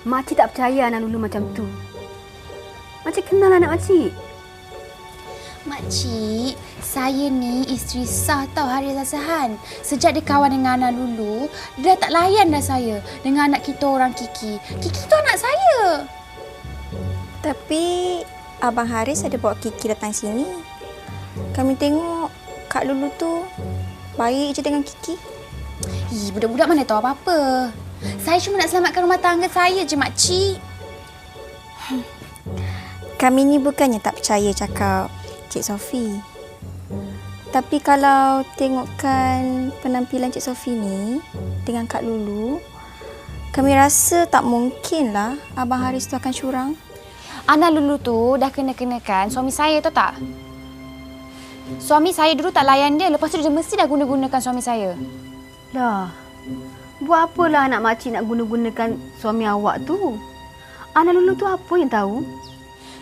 Makcik tak percaya anak Lulu macam tu. Makcik kenal anak makcik. Makcik, saya ni isteri sah tau Haris Asahan. Sejak dia kawan dengan anak Lulu, dia dah tak layan dah saya dengan anak kita orang Kiki. Kiki tu anak saya. Tapi Abang Haris ada bawa Kiki datang sini. Kami tengok Kak Lulu tu baik je dengan Kiki. Ih, budak-budak mana tahu apa-apa. Saya cuma nak selamatkan rumah tangga saya je, makcik. Kami ni bukannya tak percaya cakap Cik Sofi. Tapi kalau tengokkan penampilan Cik Sofi ni dengan Kak Lulu, kami rasa tak mungkinlah Abang Haris tu akan curang. Anak Lulu tu dah kena-kenakan suami saya tu tak? Suami saya dulu tak layan dia, lepas tu dia mesti dah guna-gunakan suami saya. Dah. Buat apalah anak makcik nak guna-gunakan suami awak tu? Anak Lulu tu apa yang tahu?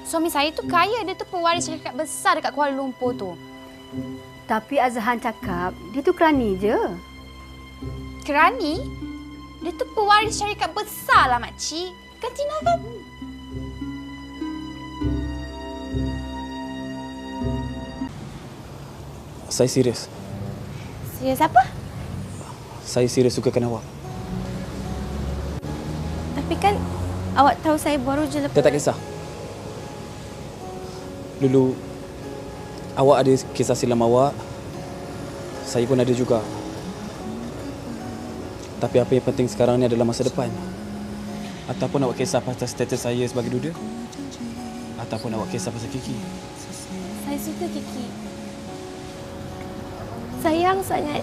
Suami saya tu kaya, dia tu pewaris syarikat besar dekat Kuala Lumpur tu. Tapi Azhan cakap dia tu kerani je. Kerani? Dia tu pewaris syarikat besar lah, makcik. Kan Tina kan? Saya serius. Serius apa? Saya serius sukakan awak. Tapi kan awak tahu saya baru je lepas... Dia tak kisah. Dulu, awak ada kisah silam awak. Saya pun ada juga. Tapi apa yang penting sekarang ni adalah masa depan. Ataupun awak kisah pasal status saya sebagai duda. Ataupun awak kisah pasal Kiki. Saya suka Kiki. Sayang sangat.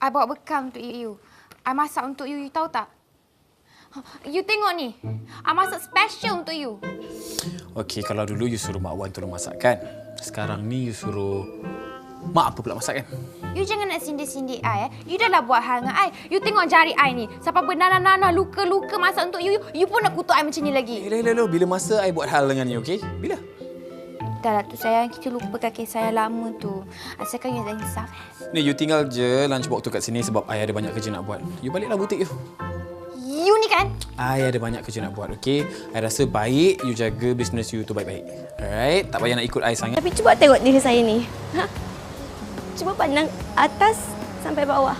I bawa bekam untuk you. I masak untuk you, you tahu tak? You tengok ni. I masak special untuk you. Okey, kalau dulu you suruh Mak Wan tolong masak kan? Sekarang ni you suruh Mak apa pula masak kan? You jangan nak sindir-sindir I eh. You dah lah buat hal dengan I. You tengok jari I ni. Sampai bernanah-nanah, luka-luka masak untuk you. You pun nak kutuk I macam ni lagi. Eh, leh, leh, Bila masa I buat hal dengan you, okey? Bila? Dah lah tu sayang, kita lupakan kisah yang lama tu. Asalkan you dah insaf. Ni, you tinggal je lunch box tu kat sini sebab I ada banyak kerja nak buat. You baliklah butik you. You ni kan? I ada banyak kerja nak buat, okey? I rasa baik you jaga business you tu baik-baik. Alright? Tak payah nak ikut I sangat. Tapi cuba tengok diri saya ni. Ha? Cuba pandang atas sampai bawah.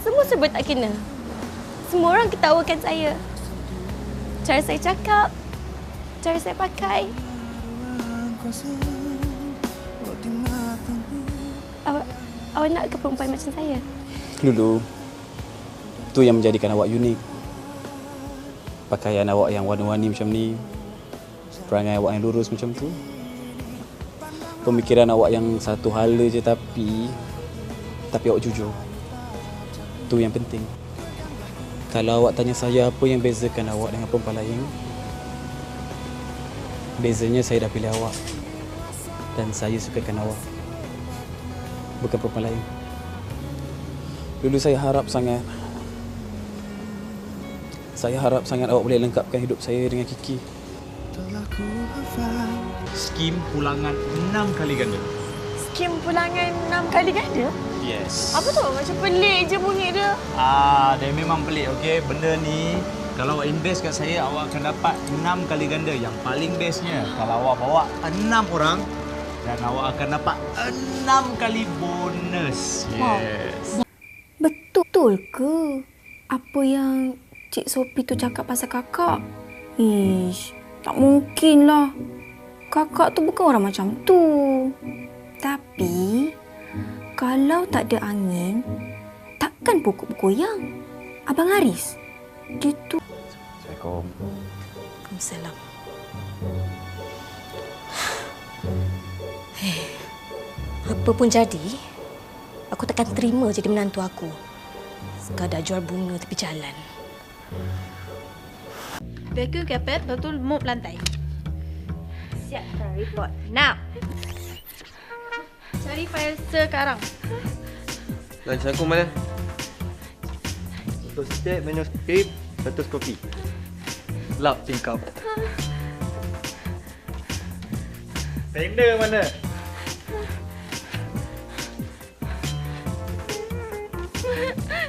Semua serba tak kena. Semua orang ketawakan saya. Cara saya cakap, cara saya pakai. Awak, awak nak ke perempuan macam saya? Dulu, tu yang menjadikan awak unik. Pakaian awak yang warna-warni macam ni. Perangai awak yang lurus macam tu. Pemikiran awak yang satu hala je tapi... Tapi awak jujur. Tu yang penting. Kalau awak tanya saya apa yang bezakan awak dengan perempuan lain, bezanya saya dah pilih awak. Dan saya sukakan awak. Bukan perempuan lain. Dulu saya harap sangat saya harap sangat awak boleh lengkapkan hidup saya dengan Kiki. Skim pulangan 6 kali ganda. Skim pulangan enam kali ganda? Yes. Apa tu? Macam pelik je bunyi dia. Ah, dia memang pelik, okey. Benda ni kalau awak invest kat saya, awak akan dapat 6 kali ganda. Yang paling bestnya, kalau awak bawa 6 orang dan awak akan dapat 6 kali bonus. Yes. Betul ke apa yang Cik Sophie tu cakap pasal kakak? Ish, tak mungkin lah. Kakak tu bukan orang macam tu. Tapi, kalau tak ada angin, takkan pokok bergoyang. Abang Haris, gitu. Assalamualaikum. Waalaikumsalam. Apa pun jadi, aku takkan terima jadi menantu aku. Sekadar jual bunga tepi jalan. Vacuum carpet, lepas tu mop lantai. Siap para report. Now. Cari file sekarang. Lunch aku mana? Untuk steak, manuskrip, 100 kopi. Lap tingkap. Tender mana? Ha ha ha!